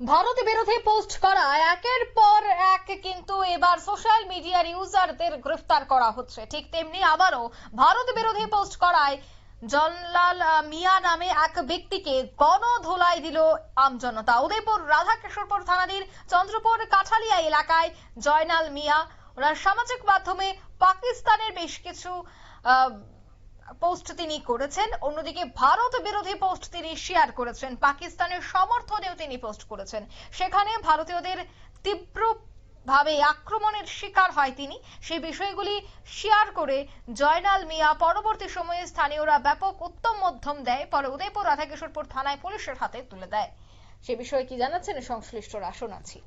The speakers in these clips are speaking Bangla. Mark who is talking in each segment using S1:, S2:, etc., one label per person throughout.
S1: ভারত বিরোধী পোস্ট করা একের পর এক কিন্তু এবার সোশ্যাল মিডিয়ার ইউজারদের গ্রেফতার করা হচ্ছে। ঠিক তেমনি আবারও ভারত বিরোধী পোস্ট করায় জনলাল মিয়া নামে এক ব্যক্তিকে গণধোলাই দিল আমজনতা উদয়পুর রাধাকিশোরপুর থানাধীন চন্দ্রপুর কাঠালিয়া এলাকায় জয়নাল মিয়া। ওনার সামাজিক মাধ্যমে পাকিস্তানের বেশ কিছু পোস্ট তিনি করেছেন, অন্যদিকে ভারত বিরোধী পোস্ট তিনি শেয়ার করেছেন, পাকিস্তানের সমর্থনেও তিনি পোস্ট করেছেন। সেখানে ভারতীয়দের তীব্র ভাবে আক্রমণের শিকার হয় তিনি। সেই বিষয়গুলি শেয়ার করে জয়নাল মিয়া পরবর্তী সময়ে স্থানীয়রা ব্যাপক উত্তম মধ্যম দেয়, পরে উদয়পুর রাধাকিশোরপুর থানায় পুলিশের হাতে তুলে দেয়। সে বিষয়ে কি জানাচ্ছেন সংশ্লিষ্টরা? শোনাচ্ছি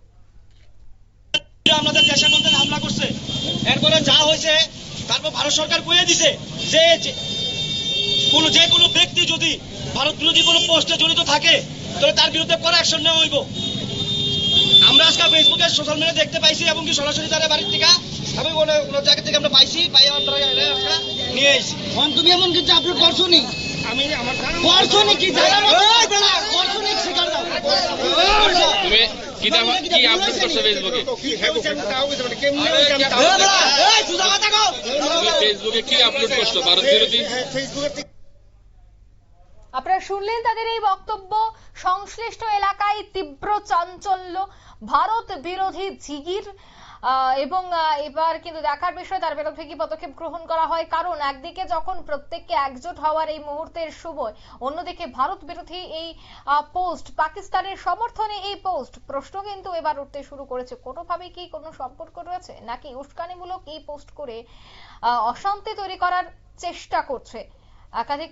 S2: আমাদের দেশের মধ্যে হামলা করছে। এরপরে যা হয়েছে তারপর ভারত সরকার কয়ে দিছে যে যে- কোনো যে কোনো ব্যক্তি যদি ভারত বিরোধী কোনো পোস্টে জড়িত থাকে তাহলে তার বিরুদ্ধে কড়া অ্যাকশন নেওয়া হইব। আমরা আজকে ফেসবুকে সোশ্যাল মিডিয়া দেখতে পাইছি এবং কি সরাসরি তারা বাড়ির থেকে এবং কোনো কোনো জায়গা থেকে আমরা পাইছি পাই আমরা নিয়ে এসেছি।
S3: এখন তুমি এমন কিছু আপলোড করছ নি?
S2: আমি আমার
S3: করছ নি কি? করছ নি। স্বীকার দাও।
S4: তুমি কি আপলোড করছ ফেসবুকে ফেসবুকে কি আপলোড করছ? ভারত বিরোধী?
S1: আপনারা শুনলেন তাদের এই বক্তব্য। সংশ্লিষ্ট এলাকায় তীব্র চাঞ্চল্য। ভারত বিরোধী জিগির এবং এবার কিন্তু দেখার বিষয় তার বিরুদ্ধে কি পদক্ষেপ গ্রহণ করা হয়। কারণ একদিকে যখন প্রত্যেককে একজোট হওয়ার এই মুহূর্তের সময়, অন্যদিকে ভারত বিরোধী এই পোস্ট পাকিস্তানের সমর্থনে এই পোস্ট প্রশ্ন কিন্তু এবার উঠতে শুরু করেছে। কোনোভাবে কি কোনো সম্পর্ক রয়েছে? নাকি উস্কানিমূলক এই পোস্ট করে অশান্তি তৈরি করার চেষ্টা করছে? একাধিক